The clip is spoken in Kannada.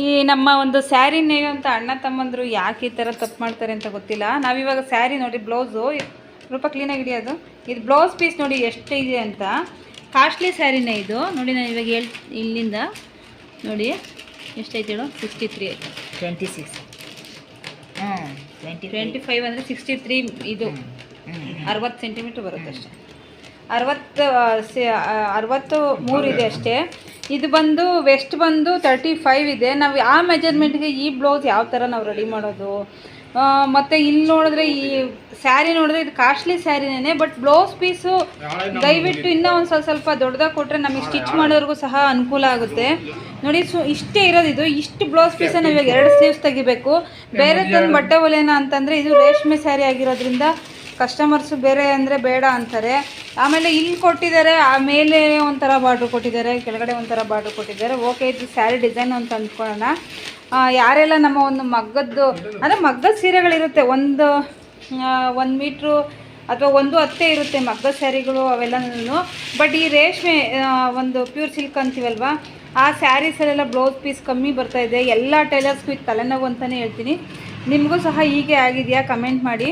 ಈ ನಮ್ಮ ಒಂದು ಸ್ಯಾರಿ ನೇಯುವಂಥ ಅಣ್ಣ ತಮ್ಮಂದರು ಯಾಕೆ ಈ ಥರ ತಪ್ಪು ಮಾಡ್ತಾರೆ ಅಂತ ಗೊತ್ತಿಲ್ಲ. ನಾವಿವಾಗ ಸ್ಯಾರಿ ನೋಡಿ ಬ್ಲೌಸು ರೂಪ ಕ್ಲೀನಾಗಿ ಹಿಡಿಯೋದು ಇದು ಬ್ಲೌಸ್ ಪೀಸ್ ನೋಡಿ ಎಷ್ಟು ಇದೆ ಅಂತ. ಕಾಸ್ಟ್ಲಿ ಸ್ಯಾರಿನೇ ಇದು ನೋಡಿ ನಾನು ಇವಾಗ ಹೇಳ್ ಇಲ್ಲಿಂದ ನೋಡಿ ಎಷ್ಟೈತೆ ಹೇಳು? ಸಿಕ್ಸ್ಟಿ ತ್ರೀ ಆಯಿತು. ಟ್ವೆಂಟಿ ಸಿಕ್ಸ್ ಹ್ಞೂ ಟ್ವೆಂಟಿ ಟ್ವೆಂಟಿ ಫೈವ್ ಅಂದರೆ ಸಿಕ್ಸ್ಟಿ ತ್ರೀ ಇದು ಅರವತ್ತು ಸೆಂಟಿಮೀಟ್ರ್ ಬರುತ್ತೆ ಅಷ್ಟೇ. ಅರವತ್ತು ಸೆ- ಅರವತ್ತು ಮೂರು ಇದೆ ಅಷ್ಟೇ. ಇದು ಬಂದು ವೆಸ್ಟ್ ಬಂದು ತರ್ಟಿ ಫೈವ್ ಇದೆ. ನಾವು ಆ ಮೆಜರ್ಮೆಂಟ್ಗೆ ಈ ಬ್ಲೌಸ್ ಯಾವ ಥರ ನಾವು ರೆಡಿ ಮಾಡೋದು? ಮತ್ತು ಇಲ್ಲಿ ನೋಡಿದ್ರೆ ಈ ಸ್ಯಾರಿ ನೋಡಿದ್ರೆ ಇದು ಕಾಸ್ಟ್ಲಿ ಸ್ಯಾರಿನೇ ಬಟ್ ಬ್ಲೌಸ್ ಪೀಸು ದಯವಿಟ್ಟು ಇನ್ನೂ ಒಂದು ಸ್ವಲ್ಪ ಸ್ವಲ್ಪ ದೊಡ್ಡದಾಗಿ ಕೊಟ್ಟರೆ ನಮಗೆ ಸ್ಟಿಚ್ ಮಾಡೋರಿಗೂ ಸಹ ಅನುಕೂಲ ಆಗುತ್ತೆ. ನೋಡಿ ಸು ಇಷ್ಟೇ ಇರೋದು ಇದು. ಇಷ್ಟು ಬ್ಲೌಸ್ ಪೀಸನ್ನು ಇವಾಗ ಎರಡು ಸ್ಲೀವ್ಸ್ ತೆಗಿಬೇಕು. ಬೇರೆ ತಂದು ಬಟ್ಟೆ ಹೊಲೆನ ಅಂತಂದರೆ ಇದು ರೇಷ್ಮೆ ಸ್ಯಾರಿ ಆಗಿರೋದ್ರಿಂದ ಕಸ್ಟಮರ್ಸು ಬೇರೆ ಅಂದರೆ ಬೇಡ ಅಂತಾರೆ. ಆಮೇಲೆ ಇಲ್ಲಿ ಕೊಟ್ಟಿದ್ದಾರೆ ಆಮೇಲೆ ಒಂಥರ ಬಾರ್ಡ್ರ್ ಕೊಟ್ಟಿದ್ದಾರೆ, ಕೆಳಗಡೆ ಒಂಥರ ಬಾರ್ಡ್ರ್ ಕೊಟ್ಟಿದ್ದಾರೆ. ಓಕೆ ಇದು ಸ್ಯಾರಿ ಡಿಸೈನ್ ಅಂತ ಅಂದ್ಕೊಳ್ಳೋಣ. ಯಾರೆಲ್ಲ ನಮ್ಮ ಒಂದು ಮಗ್ಗದ್ದು, ಅಂದರೆ ಮಗ್ಗದ ಸೀರೆಗಳಿರುತ್ತೆ. ಒಂದು ಒಂದು ಮೀಟ್ರು ಅಥವಾ ಒಂದು ಹತ್ತೆ ಇರುತ್ತೆ ಮಗ್ಗದ ಸ್ಯಾರಿಗಳು ಅವೆಲ್ಲನೂ. ಬಟ್ ಈ ರೇಷ್ಮೆ ಒಂದು ಪ್ಯೂರ್ ಸಿಲ್ಕ್ ಅಂತೀವಲ್ವ, ಆ ಸ್ಯಾರೀಸಲ್ಲೆಲ್ಲ ಬ್ಲೌಸ್ ಪೀಸ್ ಕಮ್ಮಿ ಬರ್ತಾ ಇದೆ. ಎಲ್ಲ ಟೈಲರ್ಸ್ಗೂ ಇದು ತಲೆನೋವು ಅಂತಲೇ ಹೇಳ್ತೀನಿ. ನಿಮಗೂ ಸಹ ಹೀಗೆ ಆಗಿದೆಯಾ? ಕಮೆಂಟ್ ಮಾಡಿ.